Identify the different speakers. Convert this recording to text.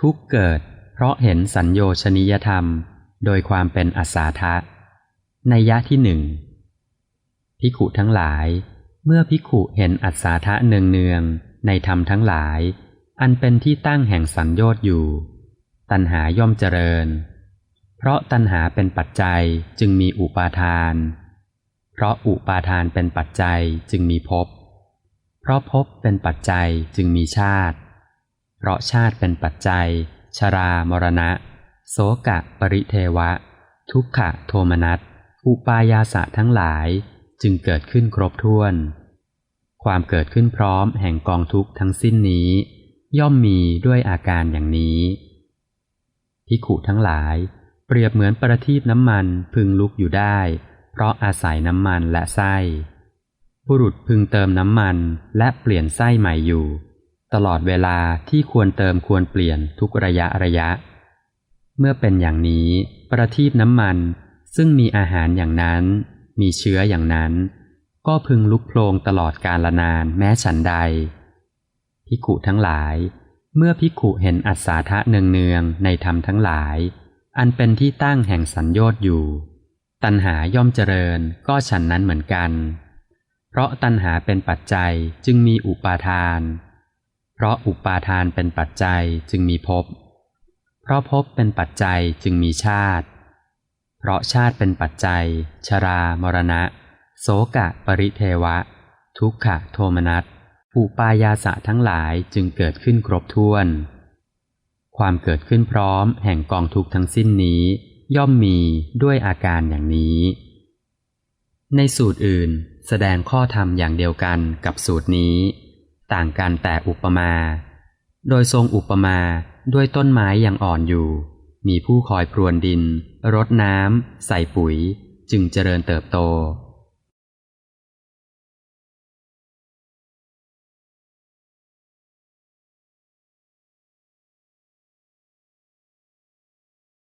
Speaker 1: ทุกเกิด เพราะเห็นสัญโยชนิยธรรม โดยความเป็นอสาทะในยะที่หนึ่งพิขุทั้งหลาย เมื่อพิขุเห็นอัศาทะเนืองเนืองในธรรมทั้งหลาย อันเป็นที่ตั้งแห่งสัญโยชน์อยู่ ตัณหาย่อมเจริญ เพราะตัณหาเป็นปัจจัยจึงมีอุปาทาน เพราะอุปาทานเป็นปัจจัยจึงมีภพเพราะภพเป็นปัจจัยจึงมีชาติ เพราะชาติเป็นปัจจัย ชรามรณะ โสกะปริเทวะ ทุกขะโทมนัสอุปายาสะทั้งหลายจึงเกิดขึ้นครบถ้วน ความเกิดขึ้นพร้อมแห่งกองทุกข์ทั้งสิ้นนี้ ย่อมมีด้วยอาการอย่างนี้พิขุทั้งหลาย เปรียบเหมือนประทีปน้ำมันพึงลุกอยู่ได้ เพราะอาศัยน้ำมันและไส้บุรุษพึงเติมน้ำมันและเปลี่ยนไส้ใหม่อยู่ ตลอดเวลาที่ควรเติมควรเปลี่ยนทุกระยะระยะ เมื่อเป็นอย่างนี้ ประทีปน้ำมันซึ่งมีอาหารอย่างนั้น มีเชื้ออย่างนั้น ก็พึงลุกโพลงตลอดกาลนานแม้ฉันใด พิขุทั้งหลาย เมื่อพิขุเห็นอัศาทะเนืองๆในธรรมทั้งหลาย อันเป็นที่ตั้งแห่งสัญญอดอยู่ ตัณหาย่อมเจริญก็ฉันนั้นเหมือนกัน เพราะตัณหาเป็นปัจจัยจึงมีอุปาทาน เพราะอุปาทานเป็นปัจจัยจึงมีภพ เพราะภพเป็นปัจจัยจึงมีชาติ เพราะชาติเป็นปัจจัย ชรามรณะ โสกะปริเทวะ ทุกขะโทมนัสอุปายาสะทั้งหลายจึงเกิดขึ้นครบถ้วน ความเกิดขึ้นพร้อมแห่งกองทุกทั้งสิ้นนี้ ย่อมมีด้วยอาการอย่างนี้ ในสูตรอื่นแสดงข้อธรรมอย่างเดียวกันกับสูตรนี้ ต่างกันแต่อุปมา โดยทรงอุปมาด้วยต้นไม้ยังอ่อนอยู่ มีผู้คอยพรวนดิน รดน้ำ ใส่ปุ๋ย จึงเจริญเติบโต